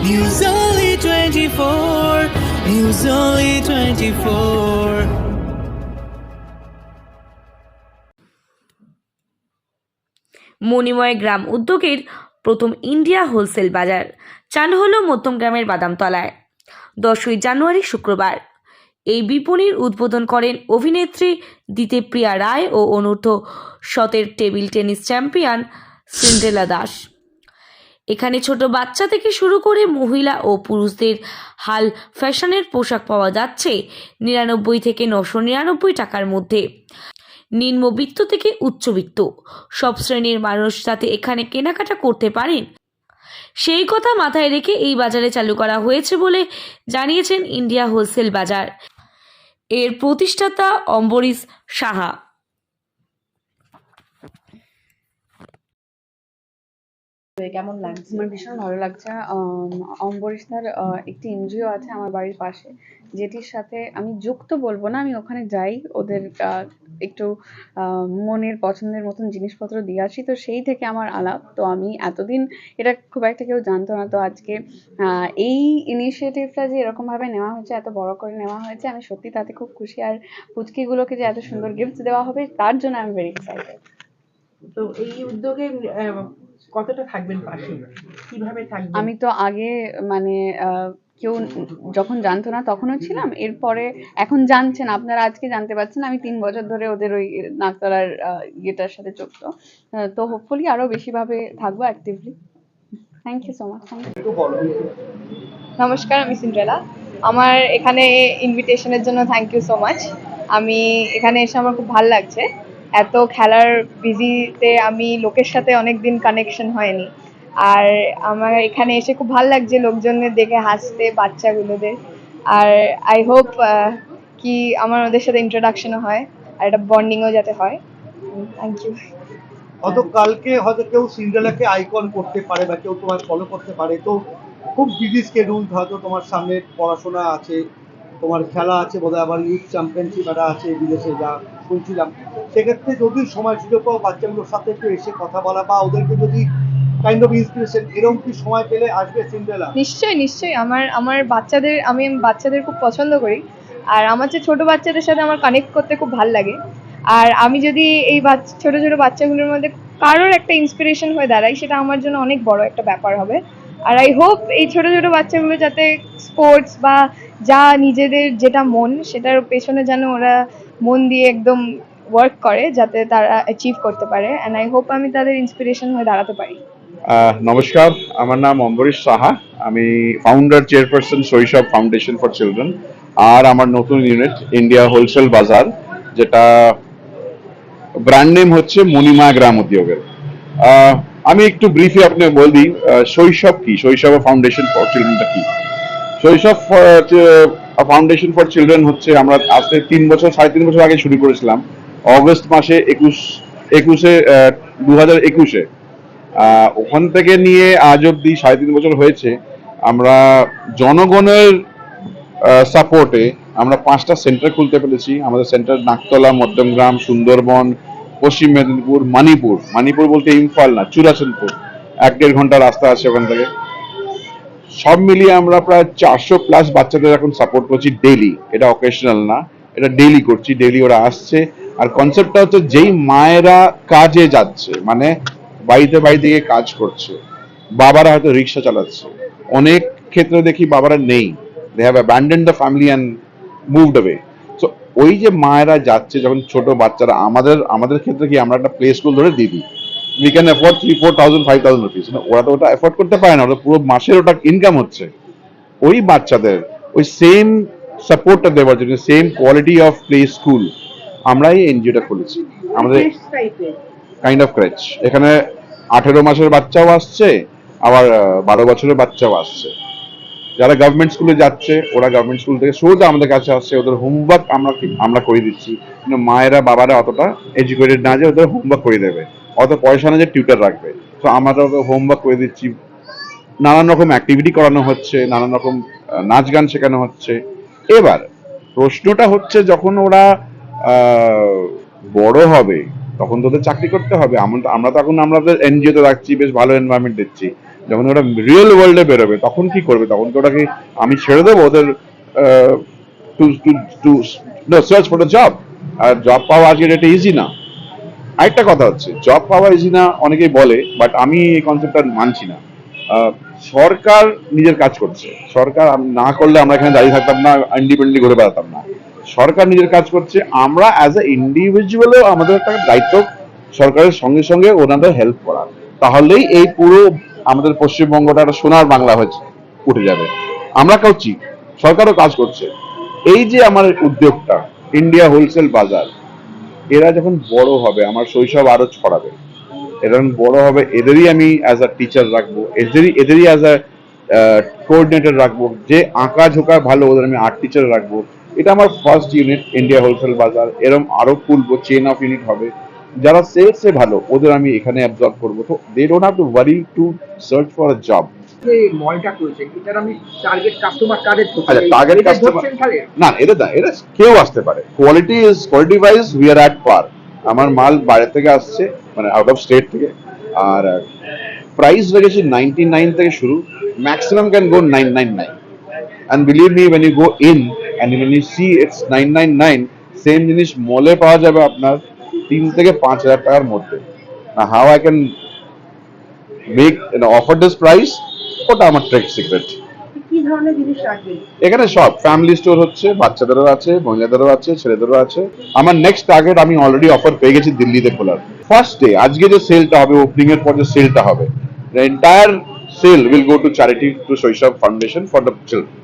News Only 24. News Only 24. Manimoy গ্রাম উদ্যোগের প্রথম India wholesale বাজার চালু হলো মধ্যমগ্রামের বাদামতলায় দশই জানুয়ারি শুক্রবার এই বিপণীর উদ্বোধন করেন অভিনেত্রী দিতেপ্রিয়া রায় ও অনূর্ধ্ব শতের table tennis champion Cinderella Das এখানে ছোট বাচ্চা থেকে শুরু করে মহিলা ও পুরুষদের হাল ফ্যাশনের পোশাক পাওয়া যাচ্ছে নিরানব্বই থেকে নশো নিরানব্বই টাকার মধ্যে। নিম্নবিত্ত থেকে উচ্চবিত্ত সব শ্রেণির মানুষ যাতে এখানে কেনাকাটা করতে পারেন। সেই কথা মাথায় রেখে এই বাজারে চালু করা হয়েছে বলে জানিয়েছেন ইন্ডিয়া হোলসেল বাজার। এর প্রতিষ্ঠাতা অম্বরীশ সাহা। কেমন লাগছে? আমার ভীষণ ভালো লাগছে। অম্বরীশদার একটি এনজিও আছে আমার বাড়ির পাশে যেটির সাথে আমি যুক্ত বলব না আমি ওখানে যাই ওদের একটু মনের পছন্দের মতন জিনিসপত্র দিয়ে আসি। তো সেই থেকে আমার আলাপ। তো আমি এতদিন এটা খুব একটা কেউ জানতো না। তো আজকে আহ, এই ইনিশিয়েটিভটা যে এরকম ভাবে নেওয়া হয়েছে এত বড় করে নেওয়া হয়েছে আমি সত্যি তাতে খুব খুশি। আর পুচকিগুলোকে যে এত সুন্দর গিফট দেওয়া হবে তার জন্য আমি ভেরি এক্সাইটেড তো এই উদ্যোগে কতটা থাকবেন পাশে? কীভাবে থাকবেন? আমি তো আগে মানে আহ, কেউ যখন জানতো না তখনও ছিলাম। এরপরে এখন জানছেন আপনারা আজকে জানতে পারছেন আমি তিন বছর ধরে ওদের ওই নাকতলার আহ, ইয়েটার সাথে যুক্ত। তো হোপফুলি আরও বেশি ভাবে থাকব actively thank you so much thank you নমস্কার আমি সিন্ড্রেলা। আমার এখানে ইনভিটেশনের জন্য থ্যাংক ইউ সো মাচ আমি এখানে এসে আমার খুব ভালো লাগছে। এত খেলার বিজিতে আমি লোকের সাথে অনেক দিন কানেকশন হয়নি। আর আমার এখানে এসে খুব ভালো লাগছে লোকজনের দেখে হাসতে, বাচ্চাগুলোদের। আর আই হোপ কি আমার ওদের সাথে ইন্ট্রোডাকশনও হয়, আর একটা বন্ডিংও যাতে হয়। থ্যাংক ইউ হয়তো কালকে হয়তো কেউ সিন্ড্রেলাকে আইকন করতে পারে বা কেউ তোমার ফলো করতে পারে। তো খুব বিজি স্কেডিউল হয়তো তোমার সামনে পড়াশোনা আছে, তোমার খেলা আছে বোধহয়, আবার ইউথ চ্যাম্পিয়নশিপ একটা আছে বিদেশে যা শুনছিলাম সেক্ষেত্রে যদি সময় সুযোগ পাও, বাচ্চাগুলোর সাথে একটু এসে কথা বলা বা ওদেরকে যদি কাইন্ড অফ ইন্সপিরেশন এরকম কি সময় পেলে আসবে সিন্ড্রেলা নিশ্চয়ই নিশ্চয়ই। আমার আমার বাচ্চাদের, আমি বাচ্চাদের খুব পছন্দ করি। আর আমার যে ছোট বাচ্চাদের সাথে আমার কানেক্ট করতে খুব ভালো লাগে। আর আমি যদি এই বাচ্চা ছোট ছোট বাচ্চাগুলোর মধ্যে কারোর একটা ইন্সপিরেশন হয়ে দাঁড়াই, সেটা আমার জন্য অনেক বড় একটা ব্যাপার হবে। আর আই হোপ এই ছোট ছোট বাচ্চাগুলো যাতে স্পোর্টস বা যা নিজেদের যেটা মন, সেটার পেছনে যেন ওরা মন দিয়ে একদম ওয়ার্ক করে, যাতে তারা অ্যাচিভ করতে পারে। অ্যান্ড আই হোপ আমি তাদের ইন্সপিরেশন হয়ে দাঁড়াতে পারি। নমস্কার। আমার নাম অম্বরীশ সাহা। আমি founder chairperson Shaishab foundation for children আর আমার নতুন ইউনিট ইন্ডিয়া হোলসেল বাজার যেটা ব্র্যান্ড নেম হচ্ছে মণিমা গ্রাম উদ্যোগের। আমি একটু ব্রিফলি আপনি বলি শৈশব কি? শৈশব ফাউন্ডেশন ফর চিলড্রেনটা কি? শৈশব ফাউন্ডেশন ফর চিলড্রেন হচ্ছে আমরা আজকে তিন বছর, সাড়ে তিন বছর আগে শুরু করেছিলাম অগস্ট মাসে একুশ, একুশে দু হাজার একুশে। ওখান থেকে নিয়ে আজ অব্দি সাড়ে তিন বছর হয়েছে, আমরা জনগণের সাপোর্টে আমরা পাঁচটা সেন্টার খুলতে পেরেছি। আমাদের সেন্টার নাকতলা, মধ্যমগ্রাম, সুন্দরবন পশ্চিম মেদিনীপুর, মানিপুর। মানিপুর বলতে ইম্ফল না চুরাচনপুর এক দেড় ঘণ্টা রাস্তা আছে ওখান থেকে। সব মিলিয়ে আমরা প্রায় চারশো প্লাস বাচ্চাদের এখন সাপোর্ট করছি ডেইলি এটা অকেশনাল না, এটা ডেইলি করছি ডেইলি ওরা আসছে। আর কনসেপ্টটা হচ্ছে যেই মায়েরা কাজে যাচ্ছে মানে বাড়িতে বাড়িতে গিয়ে কাজ করছে, বাবারা হয়তো রিক্সা চালাচ্ছে। অনেক ক্ষেত্রে দেখি বাবারা নেই। They have abandon the family and moved away ওই যে মায়েরা যাচ্ছে যখন ছোট বাচ্চারা আমাদের আমাদের ক্ষেত্রে কি আমরা একটা প্লে স্কুল ধরে দিয়ে দিই we can afford three four thousand five thousand rupees ওরা তো ওটা অ্যাফোর্ড করতে পারে না ওটা পুরো মাসের ওটা ইনকাম হচ্ছে। ওই বাচ্চাদের ওই সেম সাপোর্টটা দেওয়ার জন্য same quality of play school আমরা এই এনজিওটা খুলেছি। আমাদের কাইন্ড অফ ক্রেচ এখানে আঠেরো মাসের বাচ্চাও আসছে আবার বারো বছরের বাচ্চাও আসছে। যারা গভর্নমেন্ট স্কুলে যাচ্ছে, ওরা গভর্নমেন্ট স্কুল থেকে সোজা আমাদের কাছে আসছে, ওদের হোমওয়ার্ক আমরা আমরা করে দিচ্ছি। কিন্তু মায়েরা, বাবারা অতটা এডুকেটেড না যে ওদের হোমওয়ার্ক করে দেবে। অত পয়সা না যে টিউটার রাখবে। তো আমরা ওদের হোমওয়ার্ক করে দিচ্ছি। নানান রকম অ্যাক্টিভিটি করানো হচ্ছে, নানান রকম নাচ গান শেখানো হচ্ছে। এবার, প্রশ্নটা হচ্ছে যখন ওরা বড় হবে, তখন তো ওদের চাকরি করতে হবে। আমরা তো- আমরা তো এখন আমাদের এনজিওতে রাখছি, বেশ ভালো এনভায়রনমেন্ট দিচ্ছি যখন ওরা রিয়েল ওয়ার্ল্ডে বেরোবে, তখন কি করবে? তখন কি ওটাকে আমি ছেড়ে দেবো ওদের to to search for job R job পাওয়া আজকের এটা ইজি না। আরেকটা কথা হচ্ছে জব পাওয়া ইজি না অনেকেই বলে বাট আমি এই কনসেপ্টটা মানছি না। সরকার নিজের কাজ করছে। সরকার না করলে আমরা এখানে দাঁড়িয়ে থাকতাম না ইন্ডিপেন্ডেন্টলি ঘুরে বেড়াতাম না। সরকার নিজের কাজ করছে, আমরা অ্যাজ এ ইন্ডিভিজুয়ালও আমাদের একটা দায়িত্ব সরকারের সঙ্গে সঙ্গে ওনাদের হেল্প করা তাহলেই এই পুরো আমাদের পশ্চিমবঙ্গটা একটা সোনার বাংলা হয়েছে উঠে যাবে। আমরা করছি, সরকারও কাজ করছে। এই যে আমার উদ্যোগটা ইন্ডিয়া হোলসেল বাজার এরা যখন বড় হবে, আমার শৈশব আরও ছড়াবে। এরা যখন বড় হবে, এদেরই আমি অ্যাজ আ টিচার রাখব, এদেরই এদেরই অ্যাজ আ কোঅর্ডিনেটর রাখব। যে আঁকা ঝোঁকা ভালো, ওদের আমি আর্ট টিচার রাখব। এটা আমার ফার্স্ট ইউনিট ইন্ডিয়া হোলসেল বাজার এরম আরও খুলবো চেন অফ ইউনিট হবে। যারা সেলসে ভালো ওদের আমি এখানে অ্যাবজর্ব করব। তো they don't have to worry to search for a job যে মলটা করেছেন এটার আমি টার্গেট কাস্টমার কাদের আচ্ছা টার্গেট কাস্টমার না এটা না এটা কেউ আসতে পারে। Quality is quality wise we are at par আমার মাল বাইরে থেকে আসছে মানে আউট অফ স্টেট থেকে। আর প্রাইস রেখেছি নাইনটি নাইন থেকে শুরু। Maximum can go nine nine nine and believe me when you go in and when you see it's nine nine nine same জিনিস মলে পাওয়া যাবে আপনার। তিন থেকে পাঁচ হাজার টাকার মধ্যে। How I can make offer this price ওটা আমার ট্রেক সিক্রেট এখানে সব। ফ্যামিলি স্টোর হচ্ছে বাচ্চাদেরও আছে মহিলাদেরও আছে ছেলেদেরও আছে। আমার নেক্সট টার্গেট আমি অলরেডি অফার পেয়ে গেছি দিল্লিতে খোলার। ফার্স্ট ডে আজকে যে সেলটা হবে ওপেনিং এর পর যে সেলটা হবে entire sale will go to charity to Shaishab Foundation for the children